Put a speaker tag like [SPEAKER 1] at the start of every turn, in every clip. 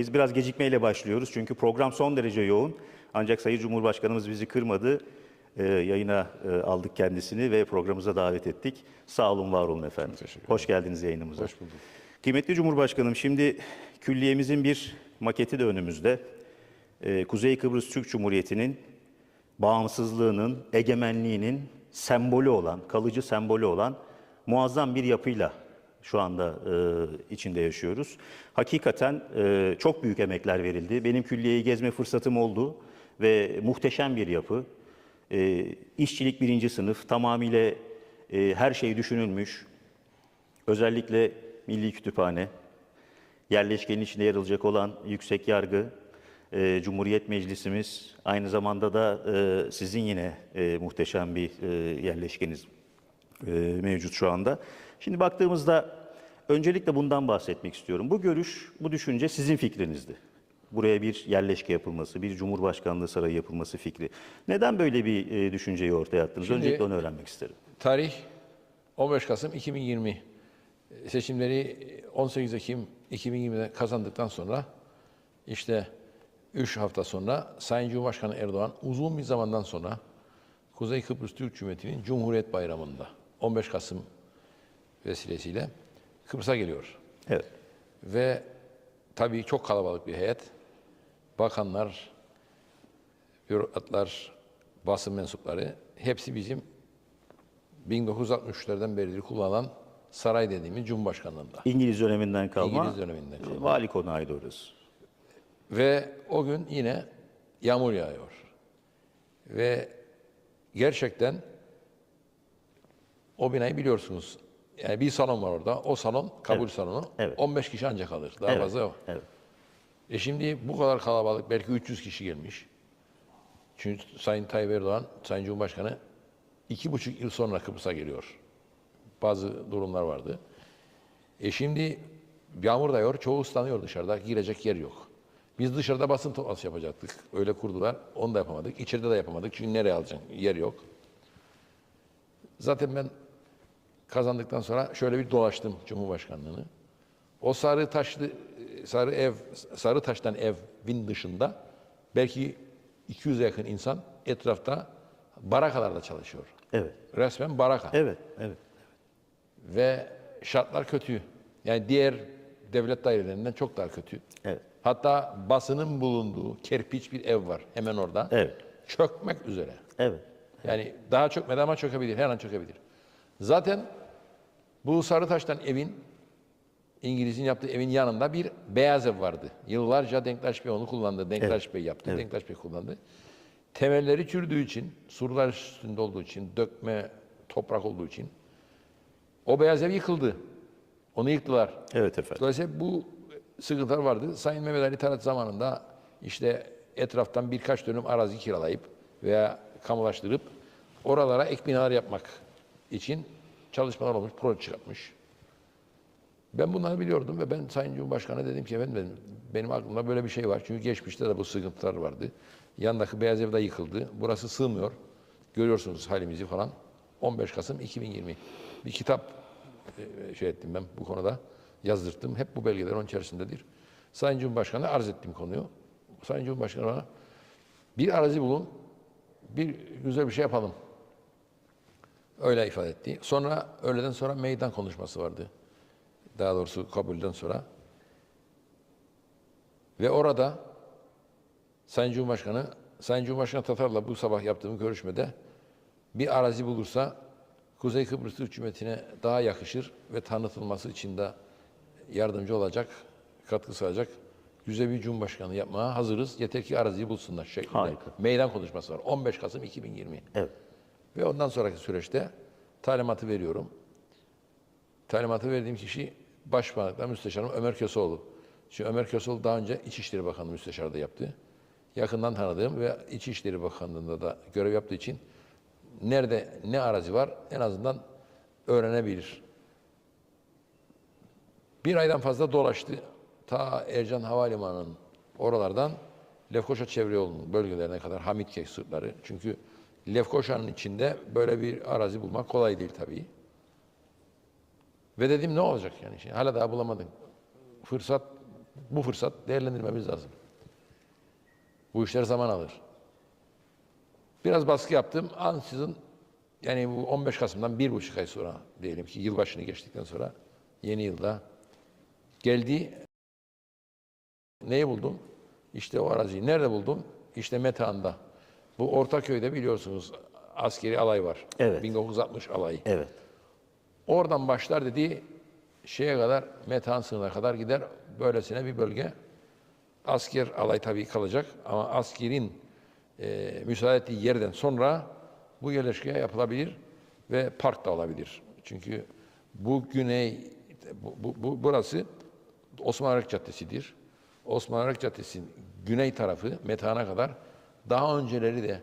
[SPEAKER 1] Biz biraz gecikmeyle başlıyoruz çünkü program son derece yoğun. Ancak Sayın Cumhurbaşkanımız bizi kırmadı. Ee, yayına e, aldık kendisini ve programımıza davet ettik. Sağ olun, var olun efendim. Hoş geldiniz yayınımıza.
[SPEAKER 2] Hoş bulduk.
[SPEAKER 1] Kıymetli Cumhurbaşkanım, şimdi külliyemizin bir maketi de önümüzde. Ee, Kuzey Kıbrıs Türk Cumhuriyeti'nin bağımsızlığının, egemenliğinin sembolü olan, kalıcı sembolü olan muazzam bir yapıyla şu anda e, içinde yaşıyoruz. Hakikaten e, çok büyük emekler verildi. Benim külliyeyi gezme fırsatım oldu ve muhteşem bir yapı. E, işçilik birinci sınıf, tamamıyla e, her şey düşünülmüş. Özellikle Milli Kütüphane, yerleşkenin içinde yer alacak olan Yüksek Yargı, e, Cumhuriyet Meclisimiz, aynı zamanda da e, sizin yine e, muhteşem bir e, yerleşkeniz e, mevcut şu anda. Şimdi baktığımızda öncelikle bundan bahsetmek istiyorum. Bu görüş, bu düşünce sizin fikrinizdi. Buraya bir yerleşke yapılması, bir Cumhurbaşkanlığı sarayı yapılması fikri. Neden böyle bir e, düşünceyi ortaya attınız?
[SPEAKER 2] Şimdi-
[SPEAKER 1] öncelikle onu öğrenmek isterim.
[SPEAKER 2] Tarih 15 Kasım 2020. Seçimleri 18 Ekim 2020'de kazandıktan sonra işte 3 hafta sonra Sayın Cumhurbaşkanı Erdoğan uzun bir zamandan sonra Kuzey Kıbrıs Türk Cumhuriyeti'nin Cumhuriyet Bayramı'nda 15 Kasım vesilesiyle Kıbrıs'a geliyor.
[SPEAKER 1] Evet.
[SPEAKER 2] Ve tabii çok kalabalık bir heyet. Bakanlar, bürokratlar, basın mensupları hepsi bizim 1963'lerden beridir kullanılan saray dediğimiz Cumhurbaşkanlığında.
[SPEAKER 1] İngiliz döneminden kalma.
[SPEAKER 2] İngiliz döneminden kalma.
[SPEAKER 1] Vali konağıydı orası.
[SPEAKER 2] Ve o gün yine yağmur yağıyor. Ve gerçekten o binayı biliyorsunuz. Yani bir salon var orada. O salon kabul salonu.
[SPEAKER 1] evet.
[SPEAKER 2] 15 kişi ancak kalır. Daha
[SPEAKER 1] Evet,
[SPEAKER 2] fazla yok.
[SPEAKER 1] evet.
[SPEAKER 2] E şimdi bu kadar kalabalık belki 300 kişi gelmiş. Çünkü Sayın Tayyip Erdoğan, Sayın Cumhurbaşkanı iki buçuk yıl sonra Kıbrıs'a geliyor. Bazı durumlar vardı. E şimdi yağmur da yağıyor, çoğu ıslanıyor dışarıda, girecek yer yok. Biz dışarıda basın toplantısı yapacaktık. Öyle kurdular, onu da yapamadık. İçeride de yapamadık çünkü nereye alacaksın, yer yok. Zaten ben kazandıktan sonra şöyle bir dolaştım Cumhurbaşkanlığını. O sarı taşlı sarı ev sarı taştan evin dışında belki 200'e yakın insan etrafta barakalarda çalışıyor.
[SPEAKER 1] Evet.
[SPEAKER 2] Resmen baraka.
[SPEAKER 1] Evet, evet.
[SPEAKER 2] Ve şartlar kötü. Yani diğer devlet dairelerinden çok daha kötü.
[SPEAKER 1] Evet.
[SPEAKER 2] Hatta basının bulunduğu kerpiç bir ev var hemen orada.
[SPEAKER 1] Evet.
[SPEAKER 2] Çökmek üzere.
[SPEAKER 1] Evet.
[SPEAKER 2] Yani daha çökmedi ama çökebilir. Her an çökebilir. Zaten bu Sarıtaş'tan evin İngiliz'in yaptığı evin yanında bir beyaz ev vardı. Yıllarca Denktaş Bey onu kullandı. Denktaş Bey yaptı. Denktaş Bey kullandı. Temelleri çürüdüğü için, surlar üstünde olduğu için, dökme toprak olduğu için o beyaz ev yıkıldı. Onu yıktılar.
[SPEAKER 1] Evet efendim.
[SPEAKER 2] Dolayısıyla bu sıkıntılar vardı. Sayın Mehmet Ali Tarat zamanında işte etraftan birkaç dönüm arazi kiralayıp veya kamulaştırıp oralara ek binalar yapmak için çalışmalar olmuş, proje çıkartmış. Ben bunları biliyordum ve ben Sayın Cumhurbaşkanı'na dedim ki efendim benim, benim aklımda böyle bir şey var. Çünkü geçmişte de bu sıkıntılar vardı. Yandaki beyaz ev de yıkıldı. Burası sığmıyor. Görüyorsunuz halimizi falan. 15 Kasım 2020. Bir kitap e, şey ettim ben bu konuda. Yazdırttım. Hep bu belgeler onun içerisindedir. Sayın Cumhurbaşkanı'na arz ettim konuyu. Sayın Cumhurbaşkanı bana bir arazi bulun, bir güzel bir şey yapalım. Öyle ifade etti. Sonra öğleden sonra meydan konuşması vardı. Daha doğrusu kabulden sonra. Ve orada Sayın Cumhurbaşkanı, Sayın Cumhurbaşkanı Tatar'la bu sabah yaptığım görüşmede bir arazi bulursa Kuzey Kıbrıs Türk Cumhuriyeti'ne daha yakışır ve tanıtılması için de yardımcı olacak, katkı sağlayacak güzel bir cumhurbaşkanı yapmaya hazırız. Yeter ki araziyi bulsunlar şeklinde.
[SPEAKER 1] Harika.
[SPEAKER 2] Meydan konuşması var. 15 Kasım 2020.
[SPEAKER 1] Evet.
[SPEAKER 2] Ve ondan sonraki süreçte talimatı veriyorum. Talimatı verdiğim kişi Başbakanlıkta Müsteşarım Ömer Köseoğlu. Çünkü Ömer Köseoğlu daha önce İçişleri Bakanlığı Müsteşarı da yaptı. Yakından tanıdığım ve İçişleri Bakanlığı'nda da görev yaptığı için nerede ne arazi var en azından öğrenebilir. Bir aydan fazla dolaştı. Ta Ercan Havalimanı'nın oralardan Lefkoşa çevre yolunun bölgelerine kadar Hamitkek sırtları. Çünkü Lefkoşa'nın içinde böyle bir arazi bulmak kolay değil tabii. Ve dedim ne olacak yani? Şimdi hala daha bulamadım. Fırsat Bu fırsat değerlendirmemiz lazım. Bu işler zaman alır. Biraz baskı yaptım. Ansızın yani bu 15 Kasım'dan bir buçuk ay sonra diyelim ki yılbaşını geçtikten sonra yeni yılda geldi. Neyi buldum? İşte o araziyi. Nerede buldum? İşte Metehan'da. Bu Ortaköy'de biliyorsunuz askeri alay var.
[SPEAKER 1] Evet.
[SPEAKER 2] 1960 alayı.
[SPEAKER 1] Evet.
[SPEAKER 2] Oradan başlar dedi şeye kadar Metehan sınırına kadar gider. Böylesine bir bölge. Asker alay tabii kalacak ama askerin e, müsaade ettiği yerden sonra bu yerleşke yapılabilir ve park da olabilir. Çünkü bu güney, bu, bu, bu- burası Osman Arak Caddesi'dir. Osman Arak Caddesi'nin güney tarafı Metehan'a kadar daha önceleri de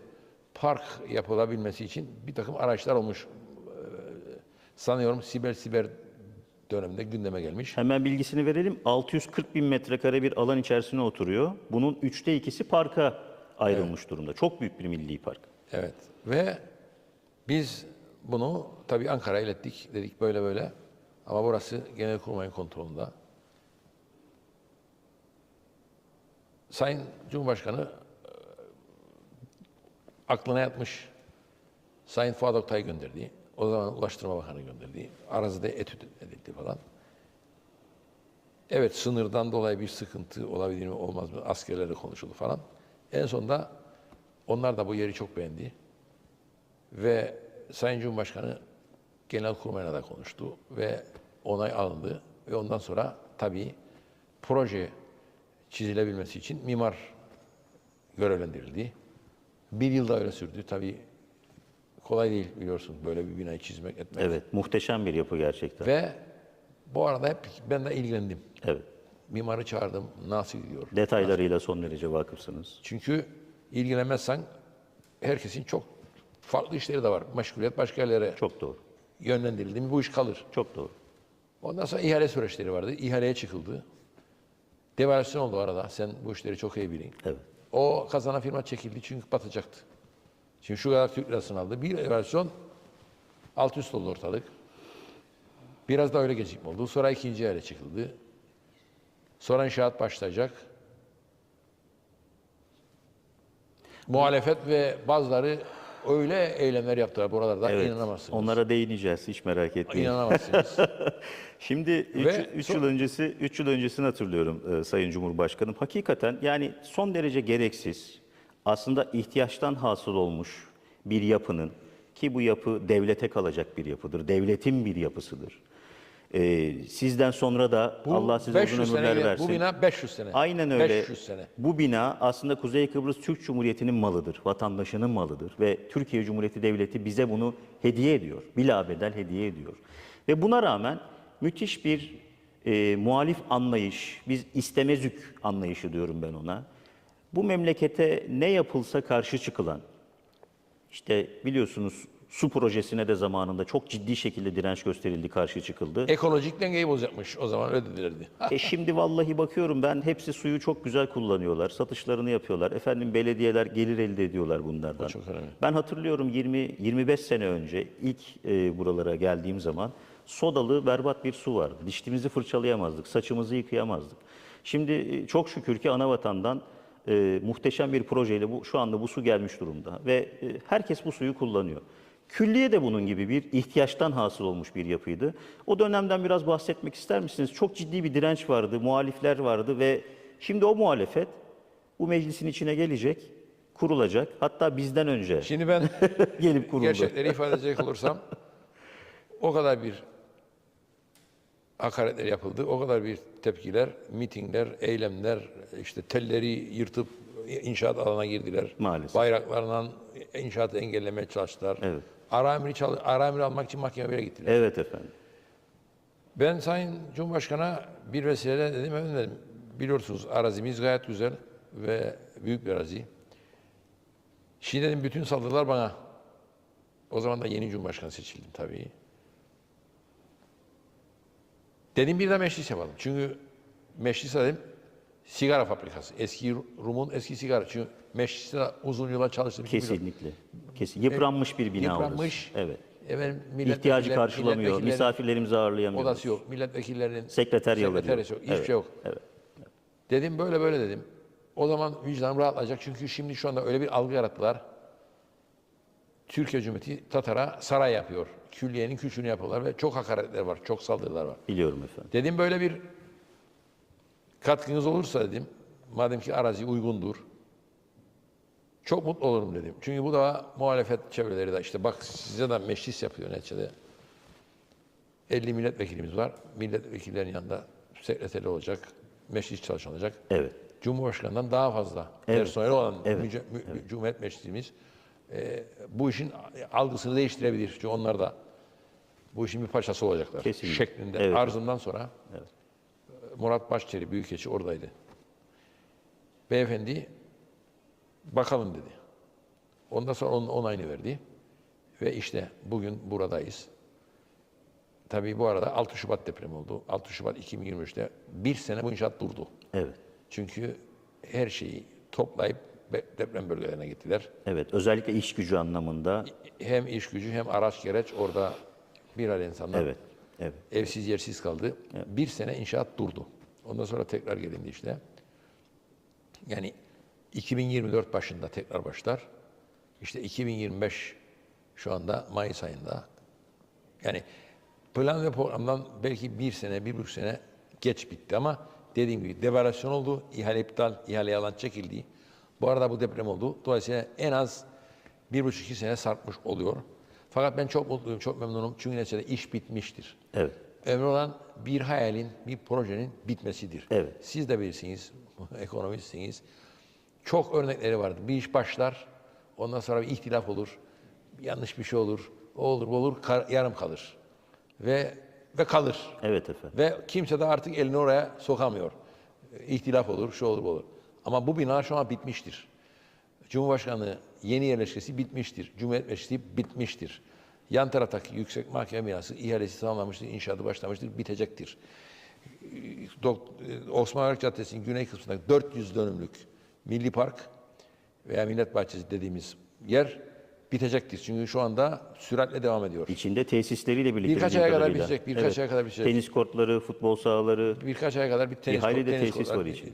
[SPEAKER 2] park yapılabilmesi için bir takım araçlar olmuş. Ee, Sanıyorum Siber Siber döneminde gündeme gelmiş.
[SPEAKER 1] Hemen bilgisini verelim. 640 bin metrekare bir alan içerisine oturuyor. Bunun üçte ikisi parka ayrılmış durumda. Çok büyük bir milli park.
[SPEAKER 2] Evet. Ve biz bunu tabii Ankara'ya ilettik. Dedik böyle böyle. Ama burası Genelkurmay'ın kontrolünde. Sayın Cumhurbaşkanı aklına yatmış. Sayın Fuat Oktay gönderdi. O zaman Ulaştırma Bakanı gönderdi. Arazide etüt edildi falan. Evet sınırdan dolayı bir sıkıntı olabilir mi olmaz mı? Askerlerle konuşuldu falan. En sonunda onlar da bu yeri çok beğendi. Ve Sayın Cumhurbaşkanı Genelkurmay'la da konuştu ve onay alındı. Ve ondan sonra tabii proje çizilebilmesi için mimar görevlendirildi. Bir yılda öyle sürdü. Tabii kolay değil biliyorsun böyle bir binayı çizmek etmek.
[SPEAKER 1] Evet, muhteşem bir yapı gerçekten.
[SPEAKER 2] Ve bu arada hep ben de ilgilendim.
[SPEAKER 1] Evet.
[SPEAKER 2] Mimarı çağırdım. Nasıl gidiyor?
[SPEAKER 1] Detaylarıyla son derece vakıfsınız.
[SPEAKER 2] Çünkü ilgilenmezsen herkesin çok farklı işleri de var. Meşguliyet başka yerlere
[SPEAKER 1] Çok doğru.
[SPEAKER 2] yönlendirildi mi bu iş kalır.
[SPEAKER 1] Çok doğru.
[SPEAKER 2] Ondan sonra ihale süreçleri vardı. İhaleye çıkıldı. Devalüasyon oldu arada. Sen bu işleri çok iyi bilin.
[SPEAKER 1] Evet.
[SPEAKER 2] O kazanan firma çekildi çünkü batacaktı. Şimdi şu kadar Türk lirasını aldı. Bir devalüasyon alt üst oldu ortalık. Biraz da öyle gecikme oldu. Sonra ikinci ihale çıkıldı. Sonra inşaat başlayacak. Muhalefet ve bazıları öyle eylemler yaptılar buralarda
[SPEAKER 1] Evet.
[SPEAKER 2] inanamazsınız.
[SPEAKER 1] Onlara değineceğiz. Hiç merak etmeyin.
[SPEAKER 2] İnanamazsınız.
[SPEAKER 1] Şimdi 3
[SPEAKER 2] Ve son-
[SPEAKER 1] yıl öncesi 3 yıl öncesini hatırlıyorum e, Sayın Cumhurbaşkanım. Hakikaten yani son derece gereksiz aslında ihtiyaçtan hasıl olmuş bir yapının ki bu yapı devlete kalacak bir yapıdır. Devletin bir yapısıdır. E, sizden sonra da
[SPEAKER 2] Bu
[SPEAKER 1] Allah size
[SPEAKER 2] 500
[SPEAKER 1] uzun
[SPEAKER 2] sene,
[SPEAKER 1] ömürler versin.
[SPEAKER 2] Bu bina 500 sene.
[SPEAKER 1] Aynen öyle.
[SPEAKER 2] 500 sene.
[SPEAKER 1] Bu bina aslında Kuzey Kıbrıs Türk Cumhuriyeti'nin malıdır, vatandaşının malıdır ve Türkiye Cumhuriyeti Devleti bize bunu hediye ediyor, bilabedel hediye ediyor. Ve buna rağmen müthiş bir e, muhalif anlayış, biz istemezük anlayışı diyorum ben ona. Bu memlekete ne yapılsa karşı çıkılan, işte biliyorsunuz su projesine de zamanında çok ciddi şekilde direnç gösterildi, karşı çıkıldı.
[SPEAKER 2] Ekolojik dengeyi bozacakmış o zaman öyle dedilerdi.
[SPEAKER 1] E şimdi vallahi bakıyorum ben hepsi suyu çok güzel kullanıyorlar. Satışlarını yapıyorlar. Efendim belediyeler gelir elde ediyorlar bunlardan.
[SPEAKER 2] çok önemli.
[SPEAKER 1] Ben hatırlıyorum 20 25 sene önce ilk e, buralara geldiğim zaman sodalı berbat bir su vardı. Dişimizi fırçalayamazdık, saçımızı yıkayamazdık. Şimdi e, çok şükür ki ana vatandan e, muhteşem bir projeyle bu şu anda bu su gelmiş durumda ve e, herkes bu suyu kullanıyor. Külliye de bunun gibi bir ihtiyaçtan hasıl olmuş bir yapıydı. O dönemden biraz bahsetmek ister misiniz? Çok ciddi bir direnç vardı, muhalifler vardı ve şimdi o muhalefet bu meclisin içine gelecek, kurulacak. Hatta bizden önce
[SPEAKER 2] Şimdi ben
[SPEAKER 1] gelip kuruldu.
[SPEAKER 2] gerçekleri ifade edecek olursam o kadar bir hakaretler yapıldı, o kadar bir tepkiler, mitingler, eylemler, işte telleri yırtıp inşaat alanına girdiler.
[SPEAKER 1] Maalesef.
[SPEAKER 2] Bayraklarından inşaatı engellemeye çalıştılar.
[SPEAKER 1] Evet.
[SPEAKER 2] Ara emri, çal- ara emri almak için mahkemeye gittiler.
[SPEAKER 1] Evet efendim.
[SPEAKER 2] Ben Sayın Cumhurbaşkanı'na bir vesileyle dedim, efendim dedim, biliyorsunuz arazimiz gayet güzel ve büyük bir arazi. Şimdi dedim bütün saldırılar bana. O zaman da yeni Cumhurbaşkanı seçildim tabii. Dedim bir de meclis yapalım. Çünkü meclis dedim sigara fabrikası. Eski Rum'un eski sigara. Çünkü mecliste uzun yıllar çalıştım.
[SPEAKER 1] Kesinlikle. Kesin. Yıpranmış bir bina
[SPEAKER 2] Yıpranmış.
[SPEAKER 1] orası. Evet.
[SPEAKER 2] Efendim,
[SPEAKER 1] İhtiyacı
[SPEAKER 2] milletvekiller-
[SPEAKER 1] karşılamıyor. Misafirlerimizi ağırlayamıyoruz.
[SPEAKER 2] Odası yok. Milletvekillerinin
[SPEAKER 1] Sekreteryaları
[SPEAKER 2] sekreterisi yok. Hiçbir
[SPEAKER 1] Evet,
[SPEAKER 2] şey yok.
[SPEAKER 1] Evet.
[SPEAKER 2] Dedim böyle böyle dedim. O zaman vicdanım rahatlayacak çünkü şimdi şu anda öyle bir algı yarattılar. Türkiye Cumhuriyeti Tatar'a saray yapıyor. Külliyenin küçüğünü yapıyorlar ve çok hakaretler var, çok saldırılar var.
[SPEAKER 1] Biliyorum efendim.
[SPEAKER 2] Dedim böyle bir katkınız olursa dedim, madem ki arazi uygundur, çok mutlu olurum dedim. Çünkü bu da muhalefet çevreleri de işte bak size de meclis yapıyor neticede. 50 milletvekilimiz var. Milletvekillerinin yanında sekreteri olacak, meclis çalışan olacak.
[SPEAKER 1] Evet.
[SPEAKER 2] Cumhurbaşkanından daha fazla
[SPEAKER 1] Evet.
[SPEAKER 2] personeli olan
[SPEAKER 1] Evet.
[SPEAKER 2] müce- mü- mü- Cumhuriyet Meclisimiz e, bu işin algısını değiştirebilir. Çünkü onlar da bu işin bir parçası olacaklar.
[SPEAKER 1] Kesinlikle.
[SPEAKER 2] Şeklinde.
[SPEAKER 1] Evet.
[SPEAKER 2] Arzından sonra e, Murat Başçeri Büyükelçi oradaydı. Beyefendi bakalım dedi. Ondan sonra onun onayını verdi. Ve işte bugün buradayız. Tabii bu arada 6 Şubat depremi oldu. 6 Şubat 2023'te bir sene bu inşaat durdu.
[SPEAKER 1] Evet.
[SPEAKER 2] Çünkü her şeyi toplayıp deprem bölgelerine gittiler.
[SPEAKER 1] Evet. Özellikle iş gücü anlamında.
[SPEAKER 2] Hem iş gücü hem araç gereç orada bir araya insanlar
[SPEAKER 1] Evet. Evet.
[SPEAKER 2] evsiz yersiz kaldı. Bir sene inşaat durdu. Ondan sonra tekrar gelindi işte. Yani 2024 başında tekrar başlar. İşte 2025 şu anda Mayıs ayında. Yani plan ve programdan belki bir sene, bir buçuk sene geç bitti ama dediğim gibi devalüasyon oldu, ihale iptal, ihale yalan çekildi. Bu arada bu deprem oldu. Dolayısıyla en az bir buçuk iki sene sarkmış oluyor. Fakat ben çok mutluyum, çok memnunum. Çünkü neticede iş bitmiştir.
[SPEAKER 1] Evet.
[SPEAKER 2] Önemli olan bir hayalin, bir projenin bitmesidir.
[SPEAKER 1] Evet.
[SPEAKER 2] Siz de birisiniz, ekonomistsiniz. Çok örnekleri vardır. Bir iş başlar, ondan sonra bir ihtilaf olur, yanlış bir şey olur, o olur, bu olur, kar- yarım kalır. Ve ve kalır.
[SPEAKER 1] Evet efendim.
[SPEAKER 2] Ve kimse de artık elini oraya sokamıyor. İhtilaf olur, şu olur, bu olur. Ama bu bina şu an bitmiştir. Cumhurbaşkanlığı yeni yerleşkesi bitmiştir. Cumhuriyet Meclisi bitmiştir. Yan taraftaki yüksek mahkeme binası ihalesi tamamlanmıştır, inşaatı başlamıştır, bitecektir. Osman Gazi Caddesi'nin güney kısmındaki 400 dönümlük Milli Park veya Millet Bahçesi dediğimiz yer bitecektir. Çünkü şu anda süratle devam ediyor.
[SPEAKER 1] İçinde tesisleriyle birlikte.
[SPEAKER 2] Birkaç aya kadar bitecek, birkaç aya kadar bitecek.
[SPEAKER 1] Tenis kortları, futbol sahaları.
[SPEAKER 2] Birkaç aya kadar bir tenis,
[SPEAKER 1] hayli de
[SPEAKER 2] tenis
[SPEAKER 1] tesis
[SPEAKER 2] kortları-
[SPEAKER 1] var içinde.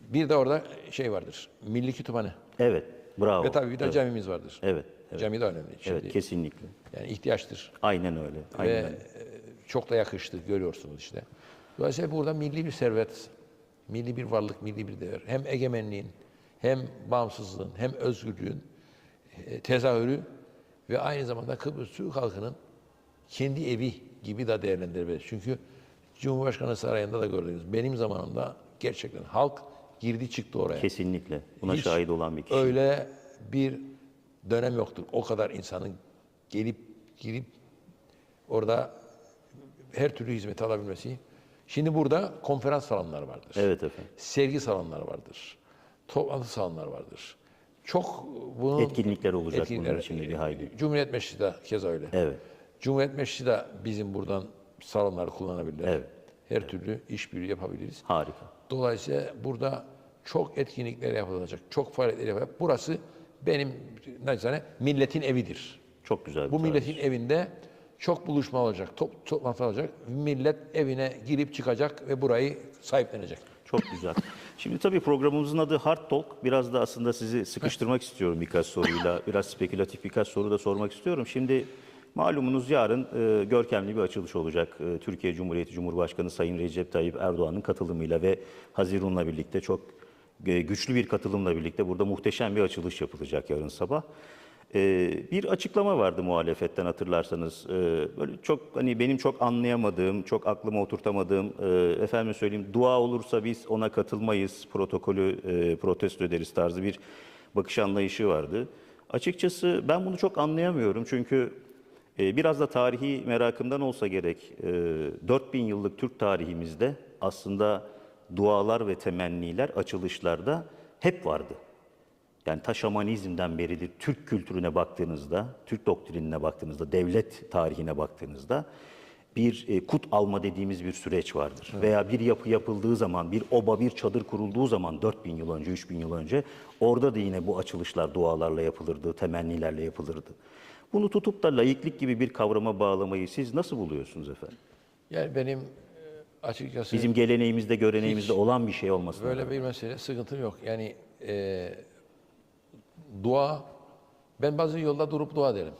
[SPEAKER 2] Bir de orada şey vardır. Milli Kütüphane.
[SPEAKER 1] Evet. Bravo.
[SPEAKER 2] Ve tabii bir de
[SPEAKER 1] evet.
[SPEAKER 2] camimiz vardır.
[SPEAKER 1] Evet. Evet.
[SPEAKER 2] Cami de önemli. Şimdi,
[SPEAKER 1] Evet, kesinlikle.
[SPEAKER 2] Yani ihtiyaçtır.
[SPEAKER 1] Aynen öyle. Aynen
[SPEAKER 2] Ve
[SPEAKER 1] öyle.
[SPEAKER 2] e, çok da yakıştı görüyorsunuz işte. Dolayısıyla burada milli bir servet, milli bir varlık, milli bir değer. Hem egemenliğin, hem bağımsızlığın, hem özgürlüğün e, tezahürü ve aynı zamanda Kıbrıs Türk halkının kendi evi gibi de değerlendirilebilir. Çünkü Cumhurbaşkanı Sarayı'nda da gördünüz. Benim zamanımda gerçekten halk girdi çıktı oraya.
[SPEAKER 1] Kesinlikle. Buna
[SPEAKER 2] Hiç
[SPEAKER 1] şahit olan bir kişi.
[SPEAKER 2] Öyle bir dönem yoktur. O kadar insanın gelip girip orada her türlü hizmet alabilmesi. Şimdi burada konferans salonları vardır.
[SPEAKER 1] Evet efendim.
[SPEAKER 2] Sergi salonları vardır. Toplantı salonları vardır. Çok bunun
[SPEAKER 1] Etkinlikler olacak bunun
[SPEAKER 2] etkinlikler-
[SPEAKER 1] içinde bir hayli.
[SPEAKER 2] Cumhuriyet Meclisi de keza öyle.
[SPEAKER 1] Evet.
[SPEAKER 2] Cumhuriyet Meclisi de bizim buradan salonları kullanabilirler.
[SPEAKER 1] Evet.
[SPEAKER 2] Her türlü işbirliği yapabiliriz.
[SPEAKER 1] Harika.
[SPEAKER 2] Dolayısıyla burada çok etkinlikler yapılacak, çok faaliyetler yapılacak. Burası benim naçizane milletin evidir.
[SPEAKER 1] Çok güzel
[SPEAKER 2] Bu
[SPEAKER 1] tarih.
[SPEAKER 2] milletin evinde çok buluşma olacak, top, toplantı olacak. Millet evine girip çıkacak ve burayı sahiplenecek.
[SPEAKER 1] Çok güzel. Şimdi tabii programımızın adı Hard Talk. Biraz da aslında sizi sıkıştırmak istiyorum birkaç soruyla. Biraz spekülatif birkaç soru da sormak istiyorum. Şimdi malumunuz yarın e, görkemli bir açılış olacak. E, Türkiye Cumhuriyeti Cumhurbaşkanı Sayın Recep Tayyip Erdoğan'ın katılımıyla ve Hazirun'la birlikte çok güçlü bir katılımla birlikte burada muhteşem bir açılış yapılacak yarın sabah. Ee, bir açıklama vardı muhalefetten hatırlarsanız. Ee, böyle çok hani benim çok anlayamadığım, çok aklıma oturtamadığım, e, efendim söyleyeyim dua olursa biz ona katılmayız, protokolü e, protesto ederiz tarzı bir bakış anlayışı vardı. Açıkçası ben bunu çok anlayamıyorum çünkü e, biraz da tarihi merakımdan olsa gerek. E, 4000 yıllık Türk tarihimizde aslında dualar ve temenniler açılışlarda hep vardı. Yani ta şamanizmden beridir Türk kültürüne baktığınızda, Türk doktrinine baktığınızda, devlet tarihine baktığınızda bir e, kut alma dediğimiz bir süreç vardır. Veya bir yapı yapıldığı zaman, bir oba, bir çadır kurulduğu zaman 4000 yıl önce, 3000 yıl önce orada da yine bu açılışlar dualarla yapılırdı, temennilerle yapılırdı. Bunu tutup da laiklik gibi bir kavrama bağlamayı siz nasıl buluyorsunuz efendim?
[SPEAKER 2] Yani benim açıkçası
[SPEAKER 1] Bizim geleneğimizde, göreneğimizde olan bir şey olmasın.
[SPEAKER 2] böyle bir mesele sıkıntım yok. Yani e, dua, ben bazı yolda durup dua ederim.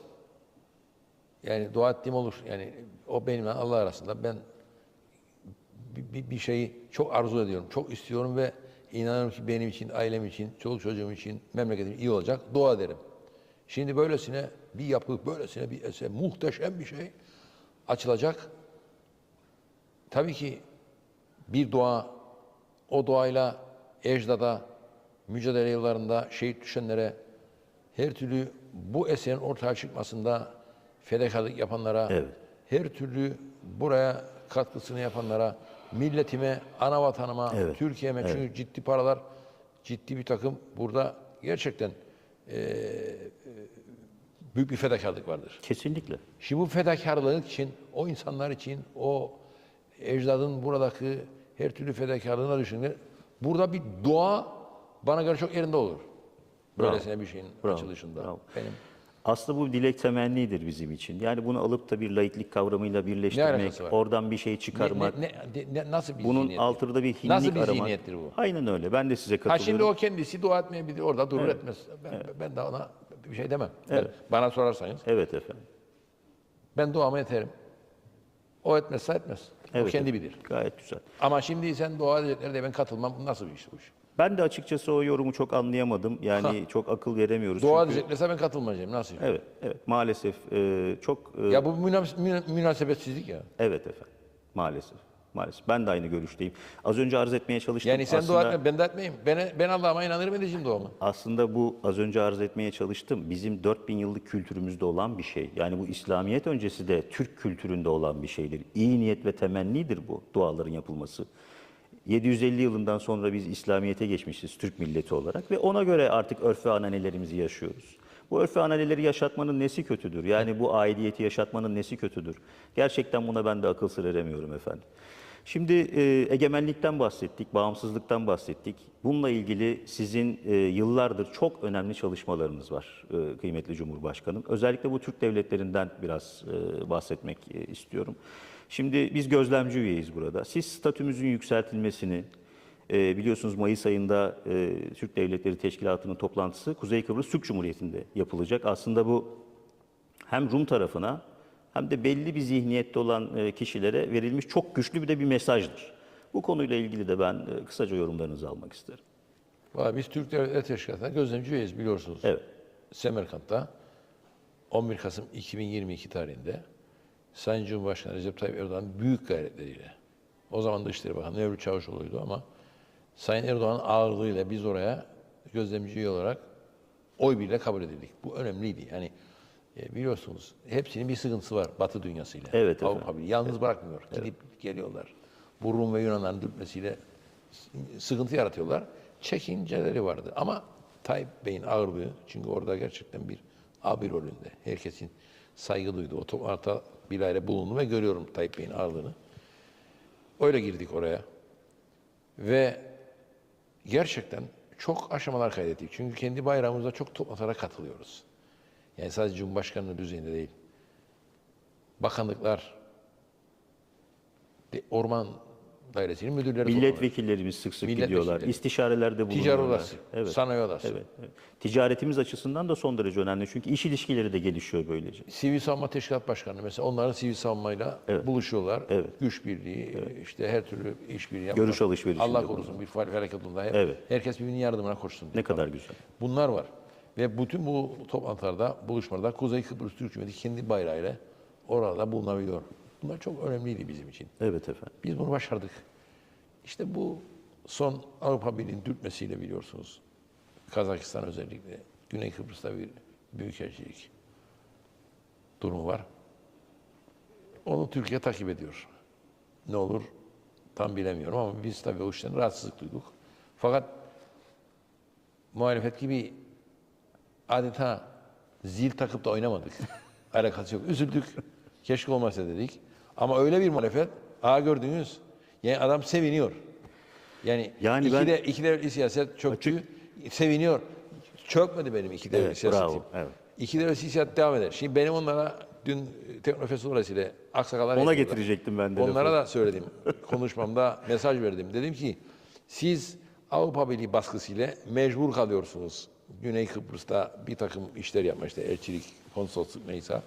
[SPEAKER 2] Yani dua ettiğim olur. Yani o benimle Allah arasında ben bir, bir, bir şeyi çok arzu ediyorum, çok istiyorum ve inanıyorum ki benim için, ailem için, çoluk çocuğum için, memleketim iyi olacak. Dua ederim. Şimdi böylesine bir yapı, böylesine bir eser, muhteşem bir şey açılacak. Tabii ki bir dua, o duayla ecdada, mücadele yıllarında şehit düşenlere, her türlü bu eserin ortaya çıkmasında fedakarlık yapanlara,
[SPEAKER 1] Evet.
[SPEAKER 2] her türlü buraya katkısını yapanlara, milletime, ana vatanıma,
[SPEAKER 1] Evet,
[SPEAKER 2] Türkiye'me çünkü ciddi paralar, ciddi bir takım burada gerçekten eee, büyük bir fedakarlık vardır.
[SPEAKER 1] Kesinlikle.
[SPEAKER 2] Şimdi bu fedakarlık için, o insanlar için, o ecdadın buradaki her türlü fedakarlığına düşünün. Burada bir dua bana göre çok yerinde olur. Böylesine bir şeyin
[SPEAKER 1] Bravo,
[SPEAKER 2] açılışında.
[SPEAKER 1] bravo.
[SPEAKER 2] Benim
[SPEAKER 1] Aslında bu dilek temennidir bizim için. Yani bunu alıp da bir laiklik kavramıyla birleştirmek, oradan bir şey çıkarmak.
[SPEAKER 2] ne, ne- ne- nasıl bir
[SPEAKER 1] bunun altında bir hinlik
[SPEAKER 2] Nasıl bir
[SPEAKER 1] aramak.
[SPEAKER 2] zihniyettir bu?
[SPEAKER 1] Aynen öyle. Ben de size
[SPEAKER 2] Ha
[SPEAKER 1] katılıyorum.
[SPEAKER 2] şimdi o kendisi dua etmeyebilir, orada durur etmez. Ben, ben de ona bir şey demem. Ben-
[SPEAKER 1] Evet.
[SPEAKER 2] bana sorarsanız
[SPEAKER 1] Evet efendim.
[SPEAKER 2] ben duamı yeterim. O etmezse etmez.
[SPEAKER 1] Evet,
[SPEAKER 2] o kendi bilir.
[SPEAKER 1] Gayet güzel.
[SPEAKER 2] Ama şimdi sen dua edecekler de ben katılmam. Nasıl bir iş bu iş?
[SPEAKER 1] Ben de açıkçası o yorumu çok anlayamadım. Yani çok akıl veremiyoruz.
[SPEAKER 2] Dua
[SPEAKER 1] çünkü-
[SPEAKER 2] edeceklerse ben katılmayacağım. Nasıl?
[SPEAKER 1] Evet, evet. Maalesef e, çok e,
[SPEAKER 2] Ya bu münas- müna- münasebetsizlik ya.
[SPEAKER 1] evet efendim. Maalesef. Maalesef. Ben de aynı görüşteyim. Az önce arz etmeye çalıştım.
[SPEAKER 2] Yani sen
[SPEAKER 1] aslında,
[SPEAKER 2] dua etme, ben de etmeyeyim. Ben, ben Allah'ıma inanırım edeceğim duamı.
[SPEAKER 1] Aslında bu az önce arz etmeye çalıştım. Bizim 4000 yıllık kültürümüzde olan bir şey. Yani bu İslamiyet öncesi de Türk kültüründe olan bir şeydir. İyi niyet ve temennidir bu duaların yapılması. 750 yılından sonra biz İslamiyet'e geçmişiz Türk milleti olarak ve ona göre artık örf ve ananelerimizi yaşıyoruz. Bu örf ve ananeleri yaşatmanın nesi kötüdür? Yani bu aidiyeti yaşatmanın nesi kötüdür? Gerçekten buna ben de akıl sır eremiyorum efendim. Şimdi e, egemenlikten bahsettik, bağımsızlıktan bahsettik. Bununla ilgili sizin e, yıllardır çok önemli çalışmalarınız var e, kıymetli Cumhurbaşkanım. Özellikle bu Türk devletlerinden biraz e, bahsetmek e, istiyorum. Şimdi biz gözlemci üyeyiz burada. Siz statümüzün yükseltilmesini, e, biliyorsunuz Mayıs ayında e, Türk Devletleri Teşkilatı'nın toplantısı Kuzey Kıbrıs Türk Cumhuriyeti'nde yapılacak. Aslında bu hem Rum tarafına hem de belli bir zihniyette olan e, kişilere verilmiş çok güçlü bir de bir mesajdır. Bu konuyla ilgili de ben e, kısaca yorumlarınızı almak isterim.
[SPEAKER 2] Valla biz Türk Devletleri Teşkilatı'na gözlemci üyeyiz biliyorsunuz.
[SPEAKER 1] Evet.
[SPEAKER 2] Semerkant'ta 11 Kasım 2022 tarihinde Sayın Cumhurbaşkanı Recep Tayyip Erdoğan büyük gayretleriyle, o zaman Dışişleri Bakanı Mevlüt Çavuşoğlu'ydu ama Sayın Erdoğan'ın ağırlığıyla biz oraya gözlemci üye olarak oy birle kabul edildik. Bu önemliydi. Yani e, biliyorsunuz hepsinin bir sıkıntısı var Batı dünyasıyla.
[SPEAKER 1] Evet
[SPEAKER 2] Avrupa
[SPEAKER 1] efendim.
[SPEAKER 2] Yalnız bırakmıyor. Gidip geliyorlar. Bu Rum ve Yunanların dürtmesiyle sıkıntı yaratıyorlar. Çekinceleri vardı. Ama Tayyip Bey'in ağırlığı, çünkü orada gerçekten bir abi rolünde. Herkesin saygı duyduğu, o toplantıda bilahare bulundu ve görüyorum Tayyip Bey'in ağırlığını. Öyle girdik oraya. Ve gerçekten çok aşamalar kaydettik. Çünkü kendi bayrağımızda çok toplantılara katılıyoruz. Yani sadece Cumhurbaşkanlığı düzeyinde değil. Bakanlıklar, orman dairesinin müdürleri.
[SPEAKER 1] Milletvekillerimiz sık sık
[SPEAKER 2] Milletvekilleri.
[SPEAKER 1] gidiyorlar. İstişarelerde bulunuyorlar.
[SPEAKER 2] Ticari odası,
[SPEAKER 1] Evet.
[SPEAKER 2] sanayi odası.
[SPEAKER 1] Evet, evet. Ticaretimiz açısından da son derece önemli. Çünkü iş ilişkileri de gelişiyor böylece.
[SPEAKER 2] Sivil Savunma Teşkilat Başkanı mesela onların sivil savunmayla buluşuyorlar.
[SPEAKER 1] Evet.
[SPEAKER 2] Güç birliği, işte her türlü işbirliği yapıyorlar.
[SPEAKER 1] Görüş alışverişinde
[SPEAKER 2] Allah korusun bir fel- felaket olduğunda
[SPEAKER 1] Evet.
[SPEAKER 2] herkes birbirinin yardımına koşsun. diye.
[SPEAKER 1] Ne kadar güzel.
[SPEAKER 2] Bunlar var. Ve bütün bu toplantılarda, buluşmalarda Kuzey Kıbrıs Türk Cumhuriyeti kendi bayrağıyla orada bulunabiliyor. Bunlar çok önemliydi bizim için.
[SPEAKER 1] Evet efendim.
[SPEAKER 2] Biz bunu başardık. İşte bu son Avrupa Birliği'nin dürtmesiyle biliyorsunuz. Kazakistan özellikle, Güney Kıbrıs'ta bir büyükelçilik durumu var. Onu Türkiye takip ediyor. Ne olur tam bilemiyorum ama biz tabii o işten rahatsızlık duyduk. Fakat muhalefet gibi adeta zil takıp da oynamadık. Alakası yok. Üzüldük. Keşke olmasa dedik. Ama öyle bir muhalefet, aa gördünüz. Yani adam seviniyor. Yani,
[SPEAKER 1] Yani
[SPEAKER 2] iki,
[SPEAKER 1] ben-
[SPEAKER 2] de, iki devletli siyaset çöktü. Seviniyor. Çökmedi benim iki devletli
[SPEAKER 1] Evet,
[SPEAKER 2] siyasetim.
[SPEAKER 1] bravo, evet.
[SPEAKER 2] İki devletli siyaset devam eder. Şimdi benim onlara dün Teknofest dolayısıyla aksakallar
[SPEAKER 1] Ona getirecektim ben de
[SPEAKER 2] Onlara da söyledim. Konuşmamda mesaj verdim. Dedim ki siz Avrupa Birliği baskısıyla mecbur kalıyorsunuz. Güney Kıbrıs'ta bir takım işler yapmak işte elçilik, konsolosluk neyse.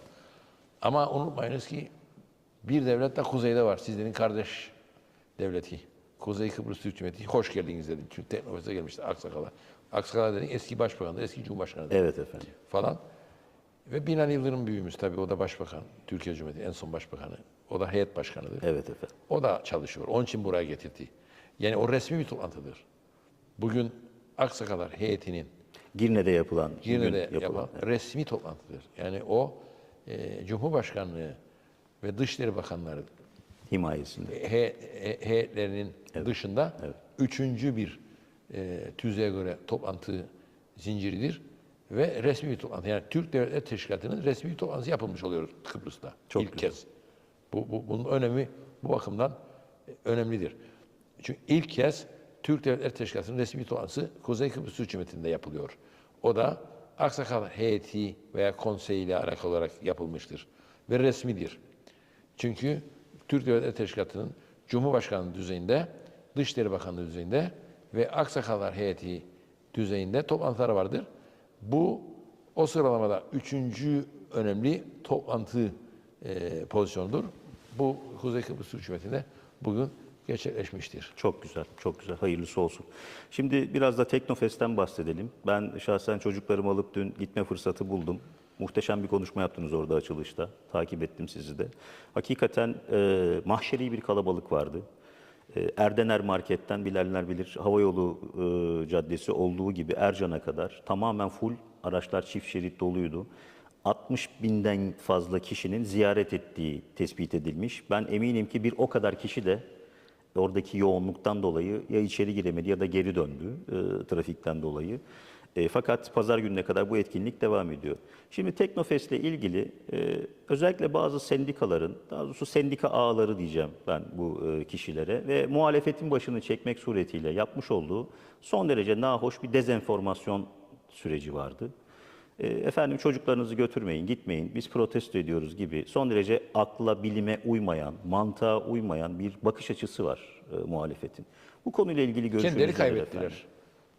[SPEAKER 2] Ama unutmayınız ki bir devlet de kuzeyde var. Sizlerin kardeş devleti. Kuzey Kıbrıs Türk Cumhuriyeti. Hoş geldiniz dedim. Çünkü Teknofest'e gelmişti Aksakal'a. Aksakal'a dedin eski başbakanı, eski cumhurbaşkanı
[SPEAKER 1] Evet efendim.
[SPEAKER 2] falan. Ve Binali Yıldırım büyüğümüz tabii o da başbakan. Türkiye Cumhuriyeti en son başbakanı. O da heyet başkanıdır.
[SPEAKER 1] Evet efendim.
[SPEAKER 2] O da çalışıyor. Onun için buraya getirdi. Yani o resmi bir toplantıdır. Bugün Aksakallar heyetinin
[SPEAKER 1] Girne'de yapılan,
[SPEAKER 2] Girne'de
[SPEAKER 1] bugün
[SPEAKER 2] yapılan resmi toplantıdır. Yani o e, Cumhurbaşkanlığı ve Dışişleri Bakanları
[SPEAKER 1] himayesinde.
[SPEAKER 2] he, he- heyetlerinin dışında üçüncü bir e, tüzüğe göre toplantı zinciridir ve resmi bir toplantı. Yani Türk Devletler Teşkilatı'nın resmi bir toplantısı yapılmış oluyor Kıbrıs'ta
[SPEAKER 1] Çok
[SPEAKER 2] ilk
[SPEAKER 1] güzel.
[SPEAKER 2] kez. Bu, bu, bunun önemi bu bakımdan e, önemlidir. Çünkü ilk kez Türk Devletler Teşkilatı'nın resmi toplantısı Kuzey Kıbrıs Türk Cumhuriyeti'nde yapılıyor. O da Aksakal heyeti veya konseyi ile alakalı olarak yapılmıştır ve resmidir. Çünkü Türk Devletler Teşkilatı'nın Cumhurbaşkanlığı düzeyinde, Dışişleri Bakanlığı düzeyinde ve Aksakallar heyeti düzeyinde toplantıları vardır. Bu o sıralamada üçüncü önemli toplantı e, pozisyonudur. Bu Kuzey Kıbrıs Türk Cumhuriyeti'nde bugün gerçekleşmiştir.
[SPEAKER 1] Çok güzel, çok güzel. Hayırlısı olsun. Şimdi biraz da Teknofest'ten bahsedelim. Ben şahsen çocuklarımı alıp dün gitme fırsatı buldum. Muhteşem bir konuşma yaptınız orada açılışta. Takip ettim sizi de. Hakikaten e, mahşeri bir kalabalık vardı. E, Erdener Market'ten bilenler bilir, Havayolu e, Caddesi olduğu gibi Ercan'a kadar tamamen full araçlar çift şerit doluydu. 60 binden fazla kişinin ziyaret ettiği tespit edilmiş. Ben eminim ki bir o kadar kişi de oradaki yoğunluktan dolayı ya içeri giremedi ya da geri döndü e, trafikten dolayı. E, fakat pazar gününe kadar bu etkinlik devam ediyor. Şimdi Teknofest ile ilgili e, özellikle bazı sendikaların, daha doğrusu sendika ağları diyeceğim ben bu e, kişilere ve muhalefetin başını çekmek suretiyle yapmış olduğu son derece nahoş bir dezenformasyon süreci vardı. E, efendim çocuklarınızı götürmeyin, gitmeyin, biz protesto ediyoruz gibi son derece akla, bilime uymayan, mantığa uymayan bir bakış açısı var e, muhalefetin. Bu konuyla ilgili görüşünüz
[SPEAKER 2] Kendileri kaybettiler.
[SPEAKER 1] efendim?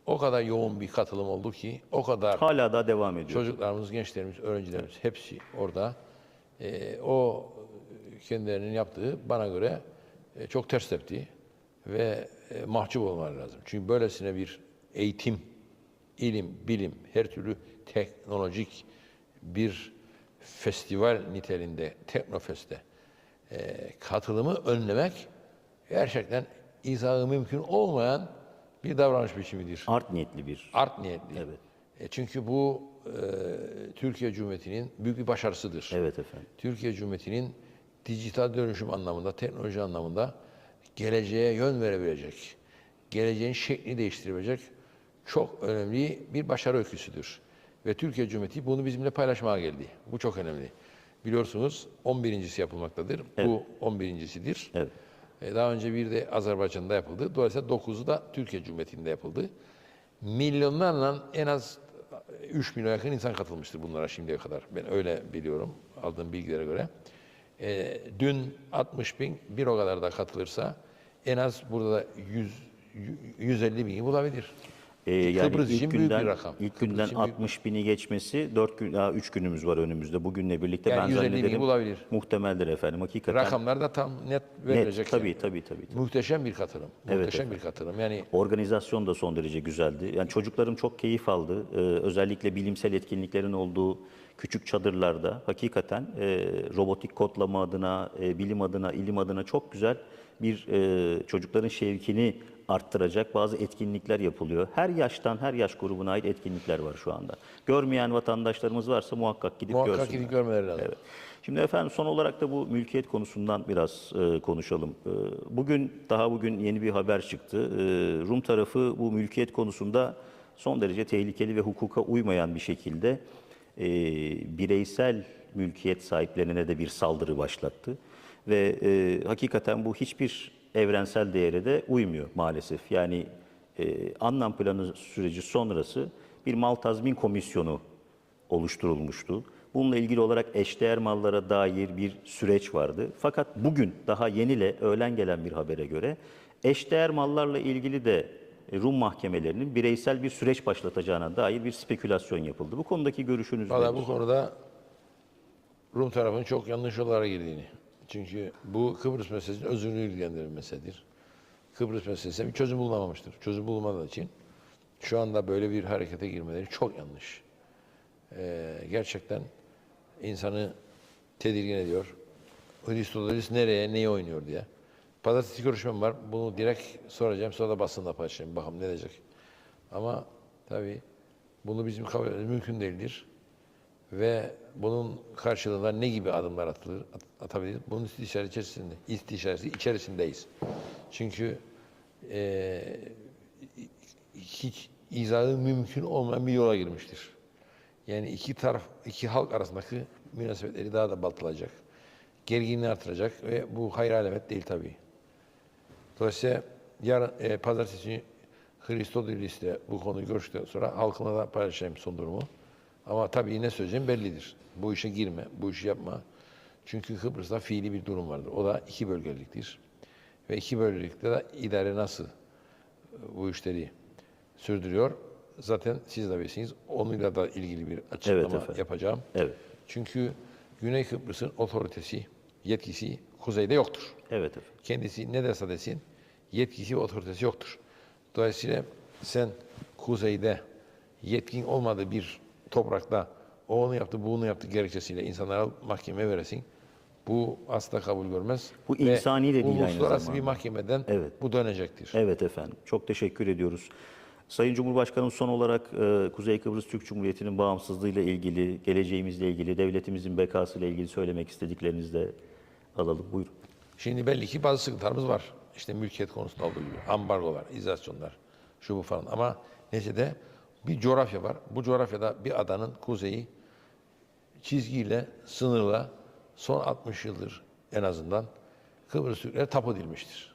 [SPEAKER 2] O kadar yoğun bir katılım oldu ki, o kadar
[SPEAKER 1] Hala daha devam ediyor.
[SPEAKER 2] Çocuklarımız, gençlerimiz, öğrencilerimiz hepsi orada. Ee, o kendilerinin yaptığı bana göre e, çok ters tepti ve e, mahcup olmaları lazım. Çünkü böylesine bir eğitim, ilim, bilim, her türlü teknolojik bir festival niteliğinde, Teknofest'te e, katılımı önlemek gerçekten izahı mümkün olmayan bir davranış biçimidir.
[SPEAKER 1] Art niyetli bir.
[SPEAKER 2] Art niyetli.
[SPEAKER 1] Evet.
[SPEAKER 2] E, çünkü bu e, Türkiye Cumhuriyeti'nin büyük bir başarısıdır.
[SPEAKER 1] Evet efendim.
[SPEAKER 2] Türkiye Cumhuriyeti'nin dijital dönüşüm anlamında, teknoloji anlamında geleceğe yön verebilecek, geleceğin şeklini değiştirebilecek çok önemli bir başarı öyküsüdür. Ve Türkiye Cumhuriyeti bunu bizimle paylaşmaya geldi. Bu çok önemli. Biliyorsunuz 11.si yapılmaktadır. Bu 11.sidir.
[SPEAKER 1] Evet.
[SPEAKER 2] E, Daha önce bir de Azerbaycan'da yapıldı. Dolayısıyla 9'u da Türkiye Cumhuriyeti'nde yapıldı. Milyonlarla en az 3 milyon yakın insan katılmıştır bunlara şimdiye kadar. Ben öyle biliyorum aldığım bilgilere göre. E, dün 60 bin, bir o kadar da katılırsa en az burada da 100, 150 bini bulabilir.
[SPEAKER 1] Ee, yani
[SPEAKER 2] Kıbrıs
[SPEAKER 1] ilk
[SPEAKER 2] için büyük
[SPEAKER 1] günden,
[SPEAKER 2] bir rakam.
[SPEAKER 1] ilk
[SPEAKER 2] Kıbrıs
[SPEAKER 1] günden
[SPEAKER 2] için büyük-
[SPEAKER 1] 60 bini geçmesi 4 gün, daha 3 günümüz var önümüzde. Bugünle birlikte
[SPEAKER 2] Yani
[SPEAKER 1] ben
[SPEAKER 2] 150 bini
[SPEAKER 1] zannederim
[SPEAKER 2] bulabilir.
[SPEAKER 1] muhtemeldir efendim. Hakikaten
[SPEAKER 2] Rakamlar da tam net
[SPEAKER 1] net.
[SPEAKER 2] verilecek.
[SPEAKER 1] Tabii,
[SPEAKER 2] yani.
[SPEAKER 1] tabii tabii.
[SPEAKER 2] Muhteşem bir katılım.
[SPEAKER 1] Evet,
[SPEAKER 2] Muhteşem bir katılım. Yani
[SPEAKER 1] Organizasyon da son derece güzeldi. Yani çocuklarım çok keyif aldı. Ee, özellikle bilimsel etkinliklerin olduğu küçük çadırlarda hakikaten e, robotik kodlama adına, e, bilim adına, ilim adına çok güzel bir e, çocukların şevkini arttıracak bazı etkinlikler yapılıyor. Her yaştan, her yaş grubuna ait etkinlikler var şu anda. Görmeyen vatandaşlarımız varsa muhakkak gidip
[SPEAKER 2] muhakkak
[SPEAKER 1] görsünler.
[SPEAKER 2] gidip görmeleri lazım.
[SPEAKER 1] Evet. Şimdi efendim son olarak da bu mülkiyet konusundan biraz e, konuşalım. E, bugün daha bugün yeni bir haber çıktı. E, Rum tarafı bu mülkiyet konusunda son derece tehlikeli ve hukuka uymayan bir şekilde e, bireysel mülkiyet sahiplerine de bir saldırı başlattı. Ve e, hakikaten bu hiçbir evrensel değere de uymuyor maalesef. Yani e, anlam planı süreci sonrası bir mal tazmin komisyonu oluşturulmuştu. Bununla ilgili olarak eşdeğer mallara dair bir süreç vardı. Fakat bugün daha yeniyle öğlen gelen bir habere göre eşdeğer mallarla ilgili de Rum mahkemelerinin bireysel bir süreç başlatacağına dair bir spekülasyon yapıldı. Bu konudaki görüşünüz
[SPEAKER 2] Valla
[SPEAKER 1] nedir?
[SPEAKER 2] bu konuda Rum tarafının çok yanlış yollara girdiğini. Çünkü bu Kıbrıs meselesinin özünü ilgilendiren. Kıbrıs meselesine bir çözüm bulunamamıştır. Çözüm bulunmadığı için şu anda böyle bir harekete girmeleri çok yanlış. Ee, gerçekten insanı tedirgin ediyor. Hristodolis nereye, neyi oynuyor diye. Pazartesi görüşmem var. Bunu direkt soracağım. Sonra da basında paylaşacağım. Bakalım ne diyecek. Ama tabii bunu bizim kabul etmemiz mümkün değildir. Ve bunun karşılığında ne gibi adımlar atılır, at- atabiliriz? Bunun istişare içerisinde, istişaresi içerisindeyiz. Çünkü eee, hiç izahı mümkün olmayan bir yola girmiştir. Yani iki taraf, iki halk arasındaki münasebetleri daha da baltalayacak. Gerginliği artıracak ve bu hayır alamet değil tabii. Dolayısıyla yarın e, pazartesi Hristodolis'le bu konuyu görüştükten sonra halkına da paylaşacağım son durumu. Ama tabii ne söyleyeceğim bellidir. Bu işe girme, bu işi yapma. Çünkü Kıbrıs'ta fiili bir durum vardır. O da iki bölgeliktir. Ve iki bölgelikte de idare nasıl e, bu işleri sürdürüyor? Zaten siz de bilirsiniz. Onunla da ilgili bir açıklama
[SPEAKER 1] efendim.
[SPEAKER 2] yapacağım.
[SPEAKER 1] Evet.
[SPEAKER 2] Çünkü Güney Kıbrıs'ın otoritesi, yetkisi kuzeyde yoktur.
[SPEAKER 1] Evet efendim.
[SPEAKER 2] Kendisi ne derse desin yetkisi ve otoritesi yoktur. Dolayısıyla sen kuzeyde yetkin olmadığı bir toprakta o onu yaptı, bu onu yaptı gerekçesiyle insanlara mahkemeye veresin. Bu asla kabul görmez.
[SPEAKER 1] Bu insani de değil aynı zamanda.
[SPEAKER 2] bir mahkemeden
[SPEAKER 1] Evet.
[SPEAKER 2] bu dönecektir.
[SPEAKER 1] Evet efendim. Çok teşekkür ediyoruz. Sayın Cumhurbaşkanım son olarak e, Kuzey Kıbrıs Türk Cumhuriyeti'nin bağımsızlığıyla ilgili, geleceğimizle ilgili, devletimizin bekasıyla ilgili söylemek istediklerinizi de alalım. Buyurun.
[SPEAKER 2] Şimdi belli ki bazı sıkıntılarımız var. İşte mülkiyet konusunda olduğu gibi. Ambargolar, izolasyonlar, şu bu falan. Ama neticede bir coğrafya var. Bu coğrafyada bir adanın kuzeyi çizgiyle, sınırla son 60 yıldır en azından Kıbrıs Türkleri tapu edilmiştir.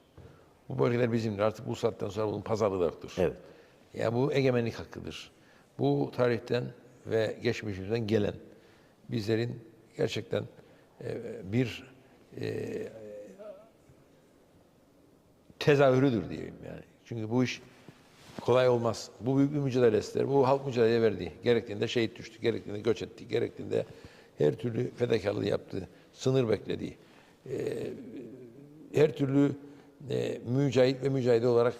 [SPEAKER 2] Bu bölgeler bizimdir. Artık bu saatten sonra bunun pazarlığı da yoktur.
[SPEAKER 1] Evet.
[SPEAKER 2] Ya bu egemenlik hakkıdır. Bu tarihten ve geçmişimizden gelen bizlerin gerçekten e, bir e, tezahürüdür diyeyim yani. Çünkü bu iş kolay olmaz. Bu büyük bir mücadele ister. Bu halk mücadele verdi. Gerektiğinde şehit düştü, gerektiğinde göç etti, gerektiğinde her türlü fedakarlığı yaptı, sınır bekledi. E, her türlü e, mücahit ve mücahide olarak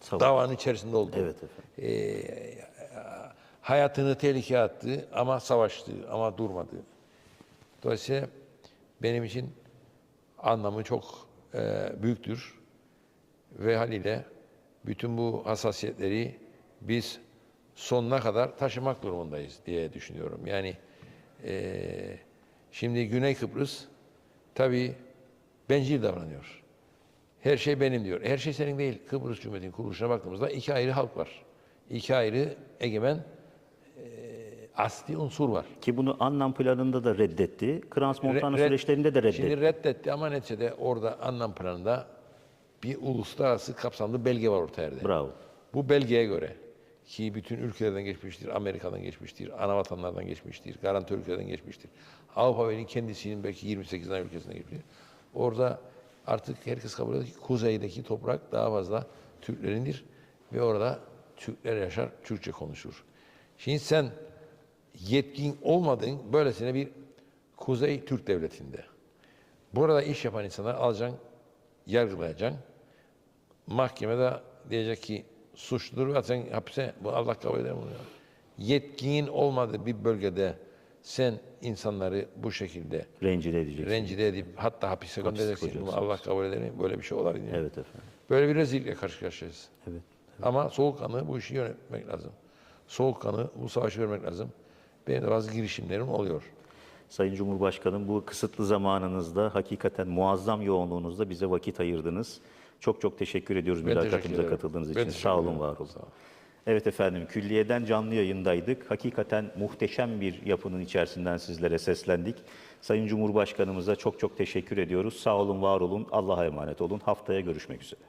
[SPEAKER 1] Savaş.
[SPEAKER 2] davanın içerisinde oldu.
[SPEAKER 1] Evet efendim.
[SPEAKER 2] E, hayatını tehlikeye attı ama savaştı ama durmadı. Dolayısıyla benim için anlamı çok e, büyüktür. Ve haliyle bütün bu hassasiyetleri biz sonuna kadar taşımak durumundayız diye düşünüyorum. Yani e, şimdi Güney Kıbrıs tabii bencil davranıyor. Her şey benim diyor. Her şey senin değil. Kıbrıs Cumhuriyeti'nin kuruluşuna baktığımızda iki ayrı halk var. İki ayrı egemen e, asli unsur var.
[SPEAKER 1] Ki bunu Annan planında da reddetti. Krans Montana
[SPEAKER 2] Red-
[SPEAKER 1] süreçlerinde de reddetti.
[SPEAKER 2] Şimdi reddetti ama neticede orada anlam planında bir uluslararası kapsamlı belge var orta yerde.
[SPEAKER 1] Bravo.
[SPEAKER 2] Bu belgeye göre ki bütün ülkelerden geçmiştir, Amerika'dan geçmiştir, ana vatanlardan geçmiştir, garanti ülkelerden geçmiştir. Avrupa Birliği kendisinin belki 28 tane ülkesinden geçmiştir. Orada artık herkes kabul ediyor ki kuzeydeki toprak daha fazla Türklerindir ve orada Türkler yaşar, Türkçe konuşur. Şimdi sen yetkin olmadığın böylesine bir Kuzey Türk Devleti'nde. Burada iş yapan insanlar alacaksın, yargılayacaksın. Mahkemede diyecek ki suçludur sen hapse, bu Allah kabul eder bunu. Yetkinin olmadığı bir bölgede sen insanları bu şekilde
[SPEAKER 1] Rencide edecek.
[SPEAKER 2] rencide edip hatta hapise göndereceksin. Bunu Allah kabul eder mi? Böyle bir şey olabilir mi?
[SPEAKER 1] Evet efendim.
[SPEAKER 2] Böyle bir rezillikle karşı karşıyayız.
[SPEAKER 1] Evet.
[SPEAKER 2] Ama soğukkanlı bu işi yönetmek lazım. Soğukkanlı bu savaşı vermek lazım. Benim de bazı girişimlerim oluyor.
[SPEAKER 1] Sayın Cumhurbaşkanım bu kısıtlı zamanınızda hakikaten muazzam yoğunluğunuzda bize vakit ayırdınız. Çok çok teşekkür ediyoruz mülakatımıza katıldığınız için. Sağ olun, var olun.
[SPEAKER 2] Sağ olun.
[SPEAKER 1] Evet efendim, külliyeden canlı yayındaydık. Hakikaten muhteşem bir yapının içerisinden sizlere seslendik. Sayın Cumhurbaşkanımıza çok çok teşekkür ediyoruz. Sağ olun, var olun. Allah'a emanet olun. Haftaya görüşmek üzere.